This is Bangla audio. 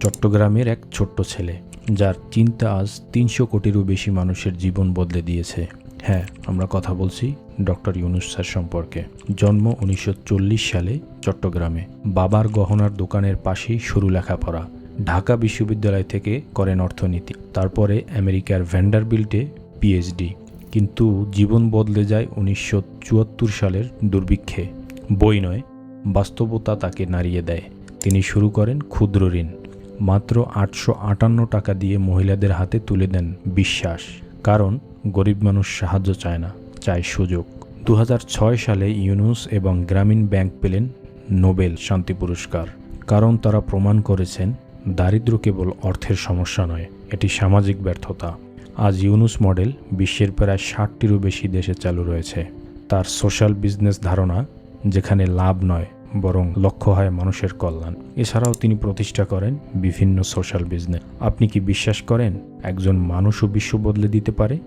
চট্টগ্রামের এক ছোট্ট ছেলে, যার চিন্তা আজ তিনশো কোটিরও বেশি মানুষের জীবন বদলে দিয়েছে। হ্যাঁ আমরা কথা বলছি ডক্টর ইউনুস স্যার সম্পর্কে। জন্ম উনিশশো চল্লিশ সালে চট্টগ্রামে। বাবার গহনার দোকানের পাশেই শুরু লেখাপড়া। ঢাকা বিশ্ববিদ্যালয় থেকে করেন অর্থনীতি। তারপরে আমেরিকার ভ্যান্ডারবিল্টে পিএইচডি। কিন্তু জীবন বদলে যায় উনিশশো চুয়াত্তর সালের দুর্ভিক্ষে। বই নয়, বাস্তবতা তাকে নাড়িয়ে দেয়। তিনি শুরু করেন ক্ষুদ্র ঋণ। মাত্র আটশো আটান্ন টাকা দিয়ে মহিলাদের হাতে তুলে দেন বিশ্বাস। কারণ গরিব মানুষ সাহায্য চায় না, চায় সুযোগ। দু হাজার ছয় সালে ইউনুস এবং গ্রামীণ ব্যাংক পেলেন নোবেল শান্তি পুরস্কার। কারণ তারা প্রমাণ করেছেন, দারিদ্র্য কেবল অর্থের সমস্যা নয়, এটি সামাজিক ব্যর্থতা। আজ ইউনুস মডেল বিশ্বের প্রায় ষাটটিরও বেশি দেশে চালু রয়েছে। তার সোশ্যাল বিজনেস ধারণা, যেখানে লাভ নয় বরং লক্ষ্য হয় মানুষের কল্যাণ। এছাড়াও তিনি প্রতিষ্ঠা করেন বিভিন্ন সোশ্যাল বিজনেস। আপনি কি বিশ্বাস করেন একজন মানুষও বিশ্ব বদলে দিতে পারে?